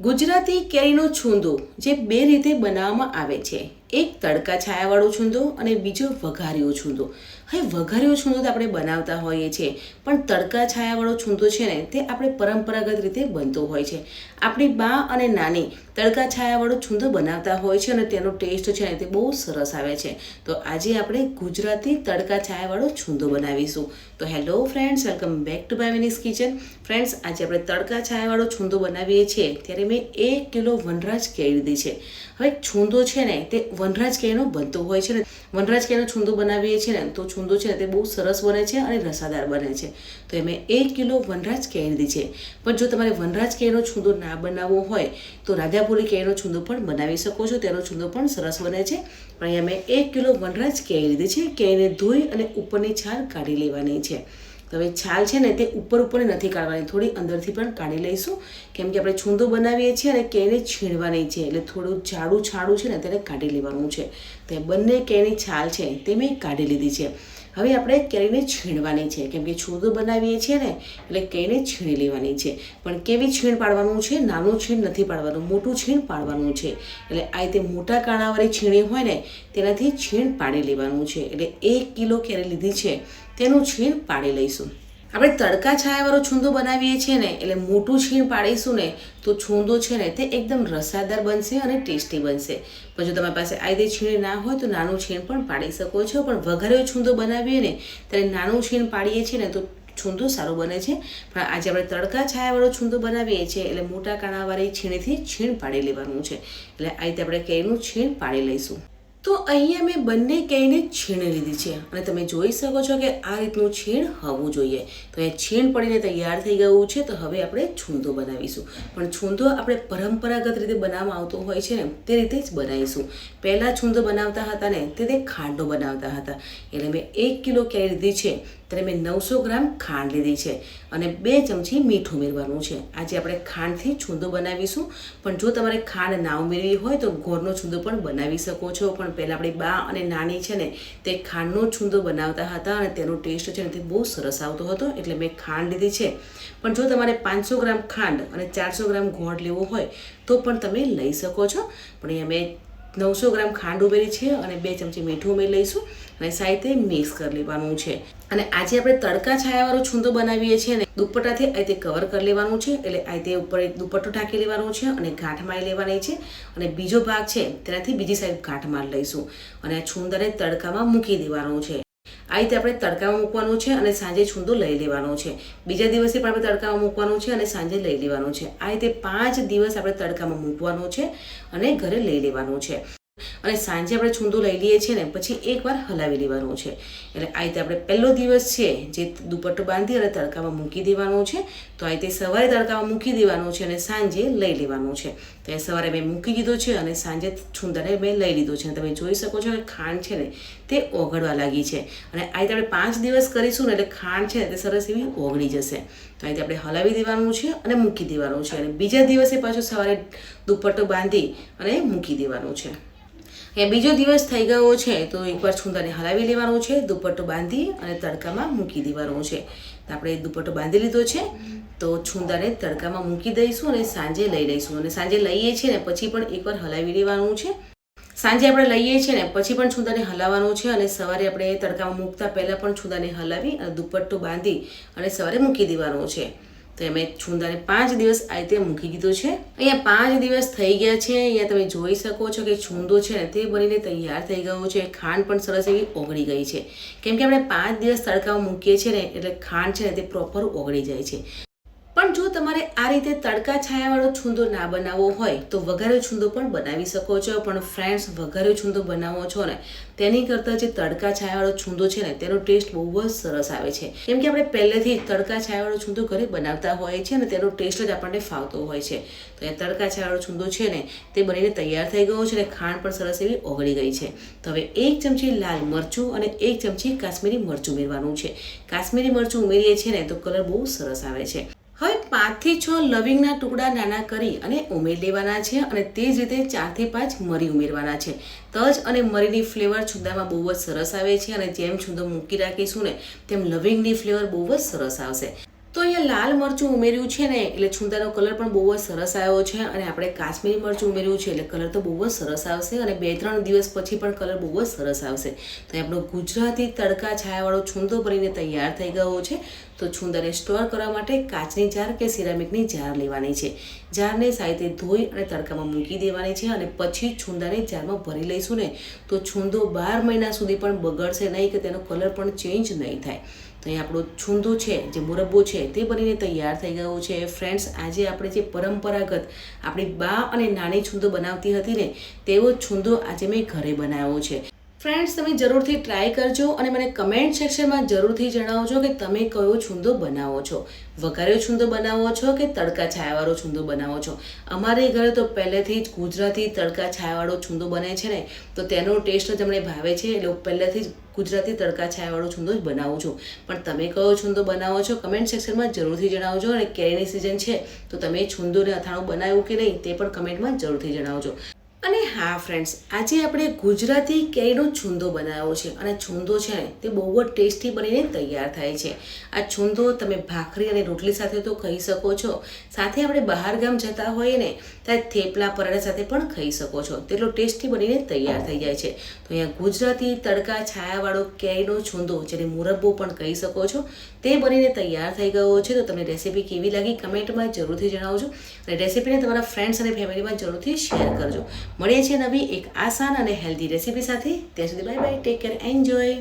ગુજરાતી કેરીનો છૂંદો જે બે રીતે બનાવવામાં આવે છે. એક તડકા છાયાવાળો છૂંદો અને બીજો વઘાર્યો છૂંદો. હવે વઘાર્યો છૂંદો તો આપણે બનાવતા હોઈએ છીએ, પણ તડકા છાયાવાળો છૂંદો છે ને, તે આપણે પરંપરાગત રીતે બનતો હોય છે. આપણી બા અને નાની તડકા છાયાવાળો છૂંદો બનાવતા હોય છે અને તેનો ટેસ્ટ છે ને, તે બહુ સરસ આવે છે. તો આજે આપણે ગુજરાતી તડકા છાયાવાળો છૂંદો બનાવીશું. તો hello friends, welcome back to બાયમિનીસ kitchen. Friends, આજે આપણે તડકા છાયાવાળો છૂંદો બનાવીએ છીએ, ત્યારે મેં એક કિલો વનરાજ લીધી છે. હવે છૂંદો છે ને, તે વનરાજ કેરીનો બનતો હોય છે ને, વનરાજ કેરીનો છૂંદો બનાવીએ છીએ ને, તો છૂંદો છે ને તે બહુ સરસ બને છે અને રસાદાર બને છે. તો એ એક કિલો વનરાજ લીધી છે. પણ જો તમારે વનરાજ કેળનો છૂંદો ના બનાવવો હોય, તો રાધાપુરી કેરીનો છૂંદો પણ બનાવી શકો છો. તેનો છૂંદો પણ સરસ બને છે. પણ અહીંયા મેં એક કિલો વનરાજ કેરી લીધી છે. કેરીને ધોઈ અને ઉપરની છાલ કાઢી લેવાની છે. હવે છાલ છે ને તે ઉપર ઉપર નથી કાઢવાની. થોડી અંદરથી પણ કાઢી લઈશું. કેમ કે આપણે છૂંદો બનાવીએ છીએ અને કેને છીણવાની છે. એટલે થોડું જાડું છાડું છે ને તેને કાઢી લેવાનું છે. તો બંને કેની છાલ છે તે મેં કાઢી લીધી છે. હવે આપણે કેરીને છીણવાની છે. કેમ કે છૂંદો બનાવીએ છીએ ને, એટલે કેરીને છીણી લેવાની છે. પણ કેવી છીણ પાડવાનું છે? નાનું છીણ નથી પાડવાનું, મોટું છીણ પાડવાનું છે. એટલે આ રીતે મોટા કાણાવાળી છીણી હોય ને, તેનાથી છીણ પાડી લેવાનું છે. એટલે એક કિલો કેરી લીધી છે, તેનું છીણ પાડી લઈશું. આપણે તડકા છાયાવાળો છૂંદો બનાવીએ છીએ ને, એટલે મોટું છીણ પાડીશું ને, તો છૂંદો છે ને, તે એકદમ રસાદાર બનશે અને ટેસ્ટી બનશે. પણ જો તમારી પાસે આયદે છીણ ના હોય, તો નાનું છીણ પણ પાડી શકો છો. પણ વઘારેલો છૂંદો બનાવીએ ને, ત્યારે નાનું છીણ પાડીએ છીએ ને, તો છૂંદો સારું બને છે. પણ આજે આપણે તડકા છાયાવાળો છૂંદો બનાવીએ છીએ, એટલે મોટા કાણાવાળી છીણીથી છીણ પાડી લેવાનું છે. એટલે આ રીતે આપણે કેરીનું છીણ પાડી લઈશું. તો અહીંયા મેં બંને કેરીને છીણી લીધી છે. અને તમે જોઈ શકો છો કે આ રીતનું છીણ હોવું જોઈએ. તો એ છીણ પડીને તૈયાર થઈ ગયું છે, તો હવે આપણે છૂંદો બનાવીશું. પણ છૂંદો આપણે પરંપરાગત રીતે બનાવવામાં આવતો હોય છે ને, તે રીતે જ બનાવીશું. પહેલાં છૂંદો બનાવતા હતા ને, તે ખાંડો બનાવતા હતા. એટલે મેં એક કિલો કેરી લીધી છે. ત્યારે મેં નવસો ગ્રામ ખાંડ લીધી છે અને બે ચમચી મીઠું ઉમેરવાનું છે. આજે આપણે ખાંડથી છૂંદો બનાવીશું. પણ જો તમારે ખાંડ ના ઉમેરવી હોય તો ગોળનો છૂંદો પણ બનાવી શકો છો. પણ પહેલાં આપણી બા અને નાની છે ને, તે ખાંડનો છૂંદો બનાવતા હતા અને તેનો ટેસ્ટ છે ને તે બહુ સરસ આવતો હતો, એટલે મેં ખાંડ લીધી છે. પણ જો તમારે પાંચસો ગ્રામ ખાંડ અને ચારસો ગ્રામ ગોળ લેવો હોય તો પણ તમે લઈ શકો છો. પણ અહીંયા મેં નવસો ગ્રામ ખાંડ ઉમેરી છે અને બે ચમચી મીઠું ઉમેરી લઈશું અને સાઈતે મિક્સ કરી લેવાનું છે. અને આજે આપણે તડકા છાયાવાળો છૂંદો બનાવીએ છીએ અને દુપટ્ટાથી આ રીતે કવર કરી લેવાનું છે. એટલે આ રીતે ઉપર એક દુપટ્ટો ઢાંકી લેવાનો છે અને ગાંઠ મારી લેવાની છે. અને બીજો ભાગ છે તેનાથી બીજી સાઈડ ગાંઠ મારી લઈશું. અને આ છૂંદરને તડકામાં મૂકી દેવાનું છે. આ રીતે આપણે તડકામાં મૂકવાનું છે અને સાંજે છૂંદો લઈ લેવાનો છે. બીજા દિવસે પણ આપણે તડકામાં મૂકવાનું છે અને સાંજે લઈ લેવાનું છે. આ રીતે પાંચ દિવસ આપણે તડકામાં મૂકવાનું છે અને ઘરે લઈ લેવાનું છે. અને સાંજે આપણે છૂંદો લઈ લઈએ છીએ ને, પછી એકવાર હલાવી લેવાનું છે. એટલે આ રીતે આપણે પહેલો દિવસ છે જે દુપટ્ટો બાંધી અને તડકામાં મૂકી દેવાનો છે. તો આ રીતે સવારે તડકામાં મૂકી દેવાનું છે અને સાંજે લઈ લેવાનું છે. તો એ સવારે મેં મૂકી દીધો છે અને સાંજે છૂંદાને મેં લઈ લીધો છે. તમે જોઈ શકો છો કે ખાંડ છે ને, તે ઓગળવા લાગી છે. અને આ રીતે આપણે પાંચ દિવસ કરીશું ને, એટલે ખાંડ છે તે સરસ એવી ઓગળી જશે. તો આ રીતે આપણે હલાવી દેવાનું છે અને મૂકી દેવાનું છે. અને બીજા દિવસે પાછું સવારે દુપટ્ટો બાંધી અને મૂકી દેવાનું છે. અહીંયા બીજો દિવસ થઈ ગયો છે, તો એકવાર છૂંદાને હલાવી લેવાનું છે, દુપટ્ટો બાંધી અને તડકામાં મૂકી દેવાનું છે. તો આપણે દુપટ્ટો બાંધી લીધો છે, તો છૂંદાને તડકામાં મૂકી દઈશું અને સાંજે લઈ લઈશું. અને સાંજે લઈએ છીએ ને પછી પણ એકવાર હલાવી લેવાનું છે. સાંજે આપણે લઈએ છીએ ને પછી પણ છૂંદાને હલાવવાનું છે અને સવારે આપણે તડકામાં મૂકતા પહેલાં પણ છૂંદાને હલાવી અને દુપટ્ટો બાંધી અને સવારે મૂકી દેવાનું છે. તો એમ છુંદાને પાંચ દિવસ આ રીતે મૂકી દીધો છે. અહીંયા પાંચ દિવસ થઈ ગયા છે. અહીંયા તમે જોઈ શકો છો કે છુંદો છે ને તે બનીને તૈયાર થઈ ગયો છે. ખાંડ પણ સરસ એવી ઓગળી ગઈ છે. કેમ કે આપણે પાંચ દિવસ તડકામાં મૂકીએ છીએ ને એટલે ખાંડ છે ને તે પ્રોપર ઓગળી જાય છે. પણ જો તમારે આ રીતે તડકા છાયાવાળો છૂંદો ના બનાવવો હોય, તો વઘારે છૂંદો પણ બનાવી શકો છો. પણ ફ્રેન્ડ્સ વઘારે છૂંદો બનાવો છો ને, તેની કરતાં જે તડકા છાયાવાળો છૂંદો છે ને, તેનો ટેસ્ટ બહુ જ સરસ આવે છે. કેમ કે આપણે પહેલેથી તડકા છાયાવાળો છૂંદો ઘરે બનાવતા હોઈએ છીએ અને તેનો ટેસ્ટ જ આપણને ફાવતો હોય છે. તો એ તડકા છાયાવાળો છૂંદો છે ને, તે બનીને તૈયાર થઈ ગયો છે અને ખાંડ પણ સરસ એવી ઓગળી ગઈ છે. તો હવે એક ચમચી લાલ મરચું અને એક ચમચી કાશ્મીરી મરચું ઉમેરવાનું છે. કાશ્મીરી મરચું ઉમેરીએ છીએ ને, તો કલર બહુ સરસ આવે છે. પાંચથી છ લવિંગના ટુકડા નાના કરી અને ઉમેરી લેવાના છે અને તે જ રીતે ચારથી પાંચ મરી ઉમેરવાના છે. તજ અને મરીની ફ્લેવર છુંદામાં બહુ જ સરસ આવે છે અને જેમ છુંદો મૂકી રાખીશું ને તેમ લવિંગની ફ્લેવર બહુ જ સરસ આવશે. તો અહીંયા લાલ મરચું ઉમેર્યું છે ને, એટલે છુંદાનો કલર પણ બહુ જ સરસ આવ્યો છે અને આપણે કાશ્મીરી મરચું ઉમેર્યું છે એટલે કલર તો બહુ જ સરસ આવશે અને બે ત્રણ દિવસ પછી પણ કલર બહુ જ સરસ આવશે. તો આપણો ગુજરાતી તડકા છાયાવાળો છુંદો બનીને તૈયાર થઈ ગયો છે. તો છુંદાને સ્ટોર કરવા માટે કાચની જાર કે સિરામિકની જાર લેવાની છે. જારને સાઈડે ધોઈ અને તડકામાં મૂકી દેવાની છે અને પછી છુંદાને જારમાં ભરી લઈશું ને તો છુંદો બાર મહિના સુધી પણ બગડશે નહીં કે તેનો કલર પણ ચેન્જ નહીં થાય. તો અહીં આપણો છુંદો છે, જે મુરબ્બો છે, તે બનીને તૈયાર થઈ ગયો છે. ફ્રેન્ડ્સ, આજે આપણે જે પરંપરાગત આપણી બા અને નાની છુંદો બનાવતી હતી ને, તેવો છુંદો આજે મેં ઘરે બનાવ્યો છે. ફ્રેન્ડ્સ તમે જરૂરથી ટ્રાય કરજો અને મને કમેન્ટ સેક્શનમાં જરૂરથી જણાવજો કે તમે કયો છુંદો બનાવો છો. વઘાર્યો છુંદો બનાવો છો કે તડકા છાયાવાળો છુંદો બનાવો છો? અમારે ઘરે તો પહેલેથી જ ગુજરાતી તડકા છાયાવાળો છુંદો બને છે ને, તો તેનો ટેસ્ટ જ અમને ભાવે છે, એટલે પહેલેથી જ ગુજરાતી તડકા છાયાવાળો છુંદો જ બનાવું છું. પણ તમે કયો છુંદો બનાવો છો કમેન્ટ સેક્શનમાં જરૂરથી જણાવજો અને કેરીની સિઝન છે, તો તમે છુંદો ને અથાણું બનાવ્યું કે નહીં, તે પણ કમેન્ટમાં જરૂરથી જણાવજો. હા ફ્રેન્ડ્સ આજે આપણે ગુજરાતી કેરીનો છુંદો બનાવ્યો છે. અને છુંદો છે ને, તે બહુ જ ટેસ્ટી બનીને તૈયાર થાય છે. આ છુંદો તમે ભાખરી અને રોટલી સાથે તો ખાઈ શકો છો. સાથે આપણે બહાર ગામ જતા હોઈએ ને ત્યારે થેપલા પરાઠા સાથે પણ ખાઈ શકો છો. તેટલો ટેસ્ટી બનીને તૈયાર થઈ જાય છે. તો અહીંયા ગુજરાતી તડકા છાયાવાળો કેરીનો છુંદો, જેને મુરબ્બો પણ કહી શકો છો, તે બનીને તૈયાર થઈ ગયો છે. તો તમને રેસીપી કેવી લાગી કમેન્ટમાં જરૂરથી જણાવજો. અને રેસીપીને તમારા ફ્રેન્ડ્સ અને ફેમિલીમાં જરૂરથી શેર કરજો. મળીએ છીએ નવી એક આસાન અને હેલ્ધી રેસીપી સાથે ત્યાં સુધી bye bye take care enjoy